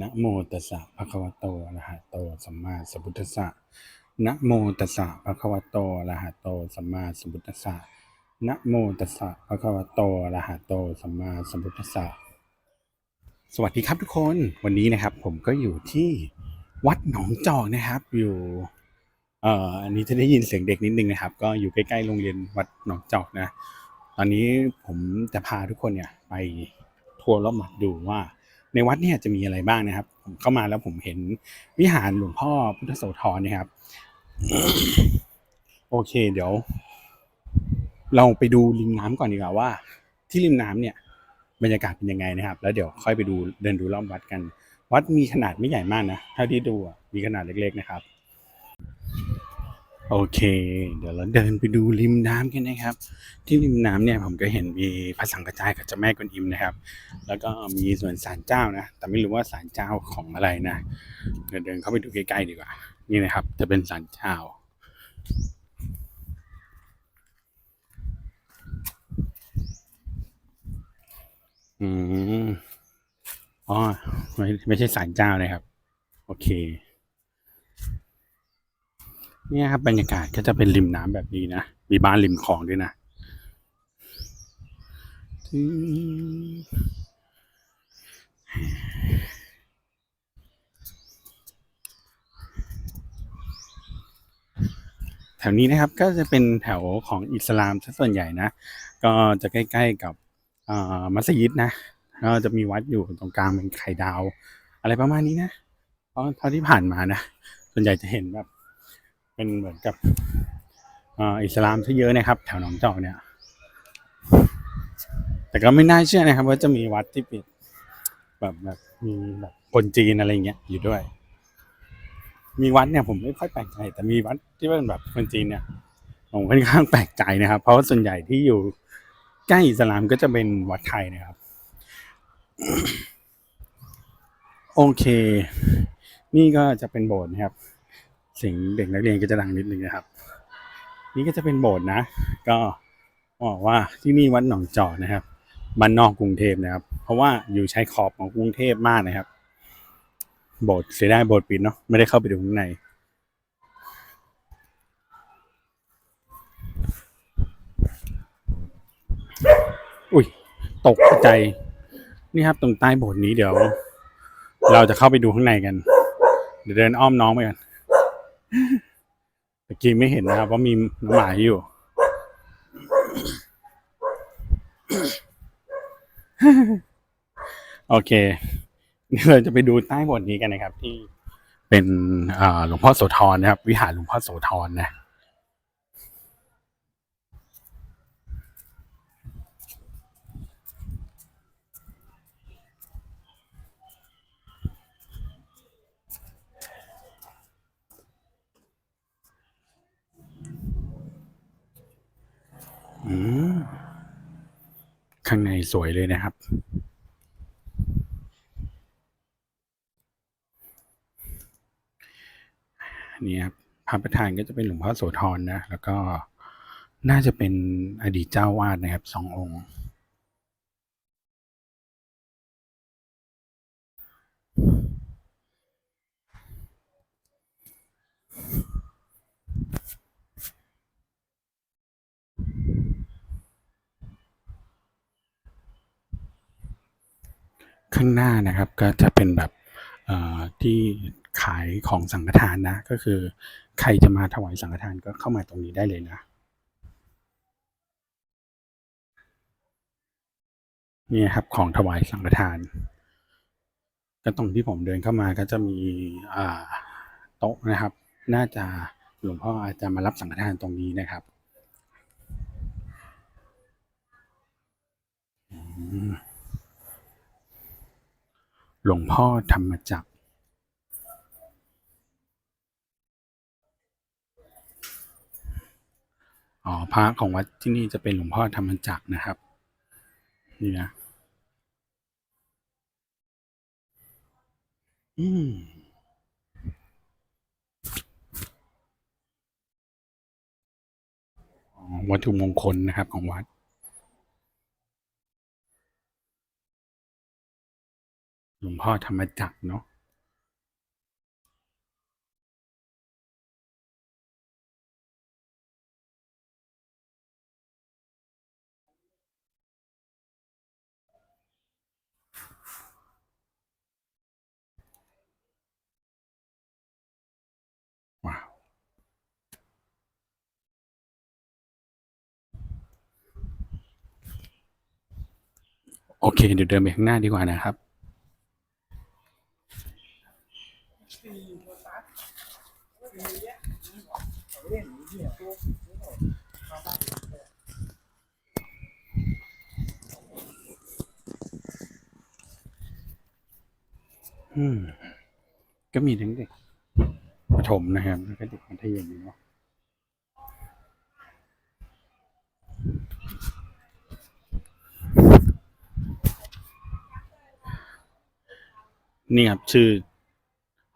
นะโมตัสสะภะคะวะโตอะระหะโตสัมมาสัมพุทธัสสะนะโมตัสสะภะคะวะโตอะระหะโตสัมมาสัมพุทธัสสะนะโมตัสสะภะคะวะโตอะระหะโตสัมมาสัมพุทธัสสะสวัสดีครับทุกคนวันนี้นะครับผมก็อยู่ที่วัดหนองจอกนะครับ อยู่เอ่ออันนี้จะได้ยินเสียงเด็กนิดนึงนะครับ ก็อยู่ใกล้ๆโรงเรียนวัดหนองจอกนะ ตอนนี้ผมจะพาทุกคนเนี่ยไปทัวร์รอบหมัดดูว่า ในวัดเนี่ยจะมีอะไรบ้างนะครับ ผมเข้ามาแล้วผมเห็นวิหารหลวงพ่อพุทธโสธรนะครับ โอเค เดี๋ยว เราไปดูริมน้ำก่อนดีกว่าว่า ที่ริมน้ำเนี่ย บรรยากาศเป็นยังไงนะครับ แล้วเดี๋ยวค่อยไปดูเดินดูรอบวัดกัน วัดมีขนาดไม่ใหญ่มากนะเท่าที่ดูมีขนาดเล็ก ๆ นะครับ โอเค เดี๋ยวเราเดินไปดูริมน้ำกันนะครับ ที่ริมน้ำเนี่ยผมก็เห็นมีพระสังฆจายกับเจ้าแม่กวนอิมนะครับ แล้วก็มีส่วนศาลเจ้านะ แต่ไม่รู้ว่าศาลเจ้าของอะไรนะเดี๋ยวเดินเข้าไปดูใกล้ๆดีกว่า นี่นะครับ จะเป็นศาลเจ้าอืมอ๋อไม่ไม่ใช่ศาลเจ้าเลยครับ โอเค เนี่ยครับบรรยากาศก็จะเป็นริมน้ำแบบนี้นะ มีบ้านริมคลองด้วยนะแถวนี้นะครับก็จะเป็นแถวของอิสลามซะส่วนใหญ่นะ ก็จะใกล้ ๆกับอ่ามัสยิดนะก็จะมีวัดอยู่ตรงกลางเป็นไข่ดาว อะไรประมาณนี้นะเพราะเท่าที่ผ่านมานะ ส่วนใหญ่จะเห็นแบบ เป็นเหมือนกับอิสลามซะเยอะนะครับ แถวหนองจอกเนี่ย แต่ก็ไม่น่าเชื่อนะครับ ว่าจะมีวัดที่ปิดแบบแบบมีแบบคนจีนอะไรเงี้ยอยู่ด้วย มีวัดเนี่ยผมไม่ค่อยแปลกใจ แต่มีวัดที่เป็นแบบคนจีนเนี่ยผมค่อนข้างแปลกใจนะครับ เพราะว่าส่วนใหญ่ที่อยู่ใกล้อิสลามก็จะเป็นวัดไทยนะครับ โอเค นี่ก็จะเป็นโบสถ์นะครับ สียงเด็กนักเรียนก็จะดังนิดนึงนะครับ นี่ก็จะเป็นโบสถ์นะ ก็บอกว่าที่นี่วัดหนองจอกนะครับบ้านนอกกรุงเทพนะครับ เพราะว่าอยู่ชายขอบของกรุงเทพมากนะครับ โบสถ์เสียดายโบสถ์ปิดเนาะไม่ได้เข้าไปดูข้างในอุ้ยตกใจนี่ครับตรงใต้โบสถ์นี้เดี๋ยว เราจะเข้าไปดูข้างในกัน เดี๋ยวเดินอ้อมน้องไปกันเมื่อ กี้ไม่เห็นนะครับว่ามีน้องหมาอยู่ โอเคเดี๋ยวเราจะไปดูใต้บทนี้กันนะครับ ที่เป็นหลวงพ่อโสธรนะครับ วิหารหลวงพ่อโสธรนะ ข้างในสวยเลยนะครับ นี่ครับพระประธานก็จะเป็นหลวงพ่อโสธรนะ แล้วก็น่าจะเป็นอดีตเจ้าวาดนะครับสององค์ ข้างหน้านะครับ ก็จะเป็นแบบที่ขายของสังฆทานนะ ก็คือใครจะมาถวายสังฆทานก็เข้ามาตรงนี้ได้เลยนะนี่ครับของถวายสังฆทาน ก็ตรงที่ผมเดินเข้ามาก็จะมีโต๊ะนะครับ น่าจะหลวงพ่ออาจจะมารับสังฆทานตรงนี้นะครับอืม หลวงพ่อธรรมจักร อ๋อ พระของวัดที่นี่จะเป็นหลวงพ่อธรรมจักรนะครับ นี่นะ อืมอ๋อวัตถุมงคลนะครับของวัด หลวงพ่อธรรมจักรเนาะว้าวโอเค เดี๋ยวเดินไปข้างหน้าดีกว่านะครับ ก็มีทั้งเด็กประถมนะครับแล้วก็เด็กมัธยมเนาะนี่ครับชื่อ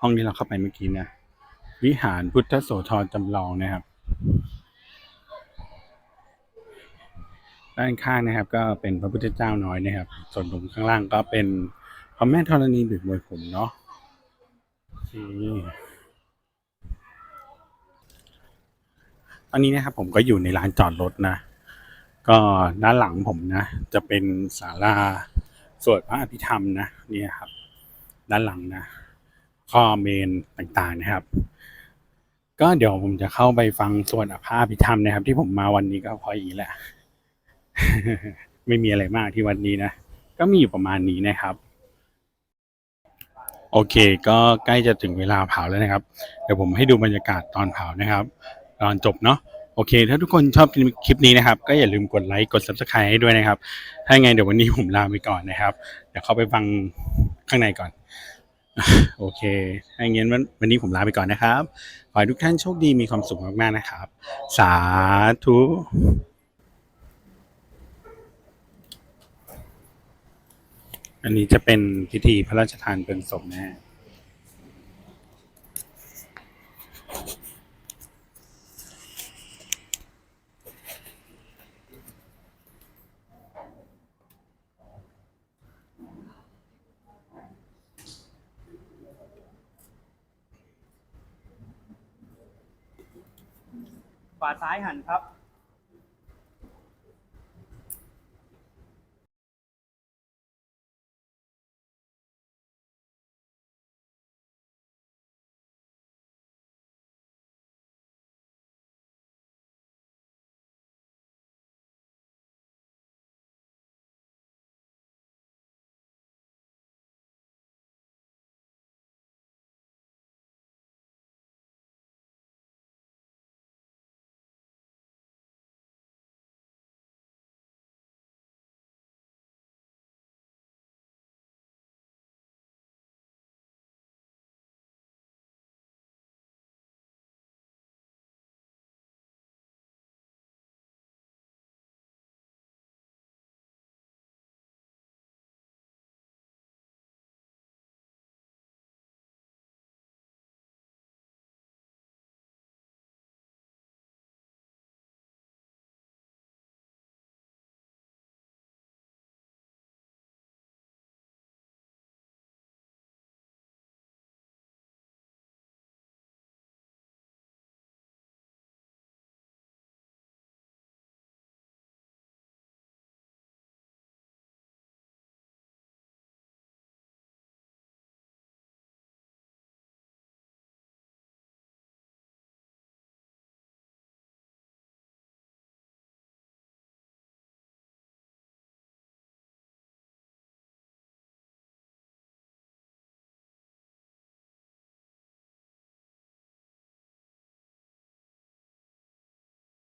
ห้องที่เราเข้าไปเมื่อกี้นะวิหารพุทธโสธรจำลองนะครับ ด้านข้างนะครับ ก็เป็นพระพุทธเจ้าน้อยนะครับ ส่วนตรงข้างล่างก็เป็น พระแม่ธรณีบีบมวยผมเนาะอเคตอนนี้นะครับผมก็อยู่ในลานจอดรถนะ ก็ด้านหลังผมนะ จะเป็นศาลาสวดพระอภิธรรมนะเนี่ยครับ ด้านหลังนะ ข้อเมนต่างๆนะครับ ก็เดี๋ยวผมจะเข้าไปฟังสวดพระอภิธรรมนะครับ ที่ผมมาวันนี้ก็พราะอย่างนี้แหละ ไม่มีอะไรมากที่วันนี้นะ ก็มีอยู่ประมาณนี้นะครับ โอเค ก็ใกล้จะถึงเวลาเผาแล้วนะครับ เดี๋ยวผมให้ดูบรรยากาศตอนเผานะครับ ตอนจบเนาะโอเค ถ้าทุกคนชอบคลิปนี้นะครับ ก็อย่าลืมกดไลค์ กด subscribe ให้ด้วยนะครับ ถ้ายังไงเดี๋ยววันนี้ผมลาไปก่อนนะครับ เดี๋ยวเข้าไปฟังข้างในก่อน โอเค ถ้าอย่างนั้นวันวันนี้ผมลาไปก่อนนะครับ ขอให้ทุกท่านโชคดีมีความสุขมากๆนะครับ สาธุ อันนี้จะเป็นพิธีพระราชทานเพลิงศพนะฮะขวาซ้ายหันครับ